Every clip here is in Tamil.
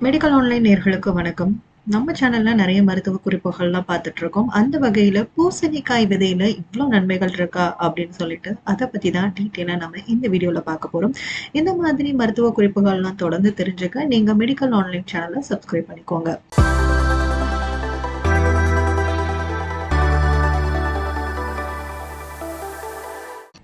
மெடிக்கல் ஆன்லைன் நேர்களுக்கு வணக்கம். நம்ம சேனல்ல நிறைய மருத்துவ குறிப்புகள்லாம் பார்த்துட்டு இருக்கோம் அந்த வகையில பூசணிக்காய் விதையில இவ்வளவு நன்மைகள் இருக்கா அப்படின்னு சொல்லிட்டு அதை பத்தி தான் டீட்டெயிலா நம்ம இந்த வீடியோல பார்க்க போறோம். இந்த மாதிரி மருத்துவ குறிப்புகள்லாம் தொடர்ந்து தெரிஞ்சுக்க நீங்க மெடிக்கல் ஆன்லைன் சேனலை சப்ஸ்கிரைப் பண்ணிக்கோங்க.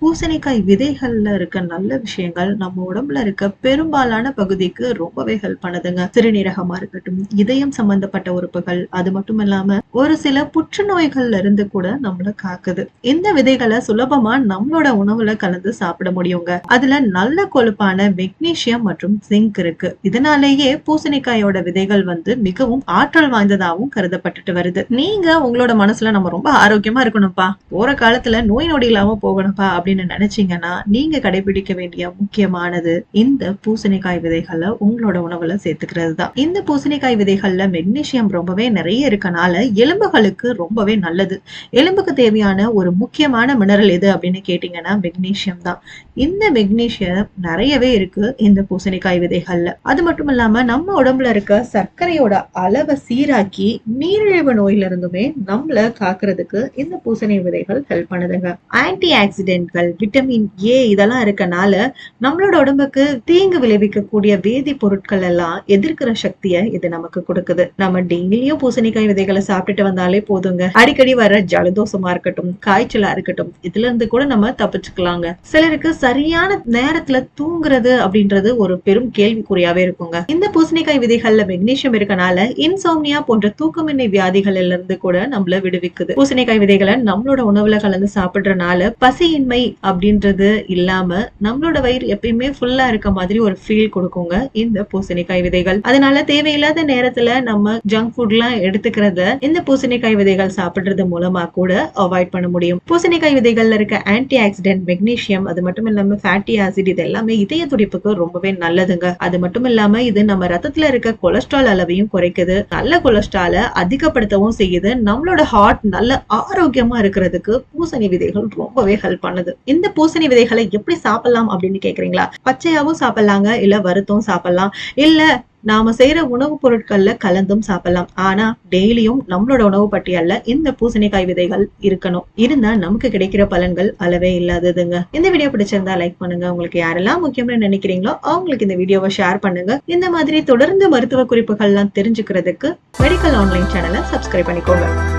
பூசணிக்காய் விதைகள்ல இருக்க நல்ல விஷயங்கள் நம்ம உடம்புல இருக்க பெரும்பாலான பகுதிக்கு ரொம்பவே ஹெல்ப் பண்ணுதுங்க. சிறுநீரகமா இருக்கட்டும் இதயம் சம்பந்தப்பட்ட உறுப்புகள் அது மட்டும் இல்லாம ஒரு சில புற்றுநோய்கள்ல இருந்து கூட நம்மள காக்குது. இந்த விதைகளை சுலபமா நம்மளோட உணவுல கலந்து சாப்பிட முடியுங்க. அதுல நல்ல கொழுப்பான மெக்னீசியம் மற்றும் சிங்க் இருக்கு. இதனாலேயே பூசணிக்காயோட விதைகள் வந்து மிகவும் ஆற்றல் வாய்ந்ததாகவும் கருதப்பட்டுட்டு வருது. நீங்க உங்களோட மனசுல நம்ம ரொம்ப ஆரோக்கியமா இருக்கணும்ப்பா. போற காலத்துல நோய் நொடி இல்லாம போகணும்ப்பா அப்படின்னு நினைச்சீங்கன்னா நீங்க கடைபிடிக்க வேண்டிய முக்கியமானது இந்த பூசணிக்காய் விதைகளை உங்களோட உணவுல சேர்த்துக்கிறது தான் இந்த பூசணிக்காய் விதைகள்ல மெக்னீசியம் ரொம்பவே நிறைய இருக்கனால எலும்புகளுக்கு ரொம்பவே நல்லது. எலும்புக்கு தேவையான ஒரு முக்கியமான மினரல் எது அப்படின்னு கேட்டீங்கன்னா மெக்னீசியம் தான். இந்த மெக்னீசியம் நிறையவே இருக்கு இந்த பூசணிக்காய் விதைகள்ல. அது மட்டும் இல்லாம நம்ம உடம்புல இருக்க சர்க்கரையோட அளவை சீராக்கி நீரிழிவு நோயில இருந்துமே நம்மள காக்குறதுக்கு இந்த பூசணி விதைகள் ஹெல்ப் பண்ணுதுங்க. ஆன்டி ஆக்சிடென்ட்கள் விட்டமின் ஏ இதெல்லாம் இருக்கனால நம்மளோட உடம்புக்கு தீங்கு விளைவிக்கக்கூடிய வேதி பொருட்கள் எல்லாம் எதிர்க்கிற சக்தியை இது நமக்கு கொடுக்குது. நம்ம டெய்லியும் பூசணிக்காய் விதைகளை சாப்பிட்டுட்டு வந்தாலே போதுங்க. அடிக்கடி வர ஜலதோஷமா இருக்கட்டும் காய்ச்சலா இருக்கட்டும் இதுல இருந்து கூட நம்ம தப்பிச்சுக்கலாங்க. சிலருக்கு சரியான நேரத்துல தூங்குறது அப்படின்றது ஒரு பெரும் கேள்விக்குறியாவே இருக்குங்க. இந்த பூசணிக்காய் விதைகள்ல மெக்னீசியம் இருக்கனால இன்சோம்னியா போன்ற தூக்கமின்மை வியாதிகள்ல இருந்து கூட நம்மள விடுவிக்குது. பூசணிக்காய் விதைகளை நம்மளோட உணவுல கலந்து சாப்பிடுறதுனால பசியின்மை அப்படின்றது இல்லாம நம்மளோட வயிறு எப்பயுமே ஃபுல்லா இருக்க மாதிரி ஒரு ஃபீல் கொடுக்குங்க இந்த பூசணிக்காய் விதைகள். அதனால தேவையில்லாத நேரத்துல நம்ம ஜங்க் ஃபுட்லாம் எடுத்துக்கிறத இந்த பூசணிக்காய் விதைகள் சாப்பிடுறது மூலமா கூட அவாய்ட் பண்ண முடியும். பூசணிக்காய் விதைகள்ல இருக்க ஆன்டி ஆக்சிடென்ட் மெக்னீசியம் அது மட்டும் இல்லாம ஃபேட்டி ஆசிட் இது எல்லாமே இதய துடிப்புக்கு ரொம்பவே நல்லதுங்க. அது மட்டும் இல்லாம இது நம்ம ரத்தத்துல இருக்க கொலஸ்ட்ரால் அளவையும் குறைக்குது. நல்ல கொலஸ்ட்ரால அதிகப்படுத்தவும் செய்யுது. நம்மளோட ஹார்ட் நல்ல ஆரோக்கியமா இருக்கிறதுக்கு பூசணி விதைகள் ரொம்பவே ஹெல்ப் பண்ணுது. இந்த பூசணி விதைகளை எப்படி சாப்பிடலாம் அப்படின்னு கேக்குறீங்களா? பச்சையாவும் சாப்பிடலாங்க இல்ல வறுத்தும் சாப்பிடலாம். இல்ல நாம செய்யற உணவுப் பொருட்கள்ல கலந்தும் சாப்பிடலாம். ஆனா டெய்லியும் நம்மளோட உணவு பட்டியல்ல இந்த பூசணிக்காய் விதைகள் இருக்கணும். இருந்தா நமக்கு கிடைக்கிற பலன்கள் அளவே இல்லாததுங்க. இந்த வீடியோ பிடிச்சிருந்தா லைக் பண்ணுங்க. உங்களுக்கு யாரெல்லாம் முக்கியம்னு நினைக்கிறீங்களோ அவங்களுக்கு இந்த வீடியோவை ஷேர் பண்ணுங்க. இந்த மாதிரி தொடர்ந்து மருத்துவ குறிப்புகள்லாம் தெரிஞ்சுக்கிறதுக்கு மெடிக்கல் ஆன்லைன் சேனலை சப்ஸ்கிரைப் பண்ணிக்கோங்க.